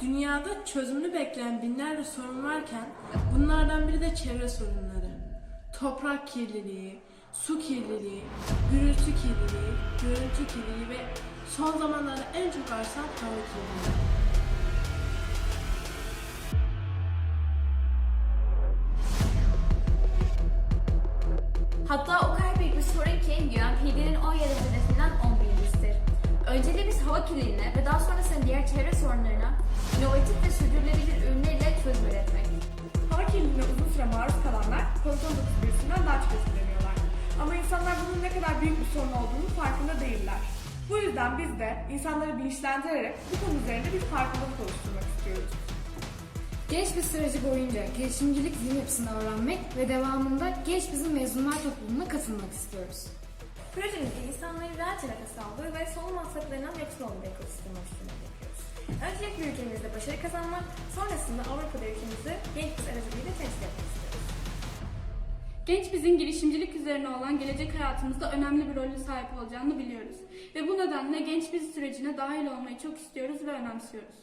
Dünyada çözümünü bekleyen binlerce sorun varken bunlardan biri de çevre sorunları. Toprak kirliliği, su kirliliği, gürültü kirliliği, görüntü kirliliği ve son zamanlarda en çok artan hava kirliliği. Hatta o kadar büyük bir sorun ki UNPD'nin 17 hedefinden 11'lisidir. Önceliği biz hava kirliliğine ve daha sonrasında diğer çevre sorunlarına inovatif ve sürdürülebilir ürünlerle çözüm üretmek. Hava kirliliğine uzun süre maruz kalanlar COVID-19 virüsünden daha çok etkileniyorlar. Ama insanlar bunun ne kadar büyük bir sorun olduğunu farkında değiller. Bu yüzden biz de insanları bilinçlendirerek bu konu üzerinde bir farkındalık oluşturmak istiyoruz. Genç bir süreci boyunca girişimcilik zihin yapısını öğrenmek ve devamında genç bizim mezunlar topluluğuna katılmak istiyoruz. Projemizde insanların rahatça nefes aldığı ve solunum hastalıklarından yoksun olduğu bir ekosistem oluşturmayı yapıyoruz. Öncelikle ülkemizde başarı kazanmak, sonrasında Avrupa'da ülkemizi genç kız aracılığıyla temsil etmek istiyoruz. Genç bizim girişimcilik üzerine olan gelecek hayatımızda önemli bir rolü sahip olacağını biliyoruz. Ve bu nedenle genç biz sürecine dahil olmayı çok istiyoruz ve önemsiyoruz.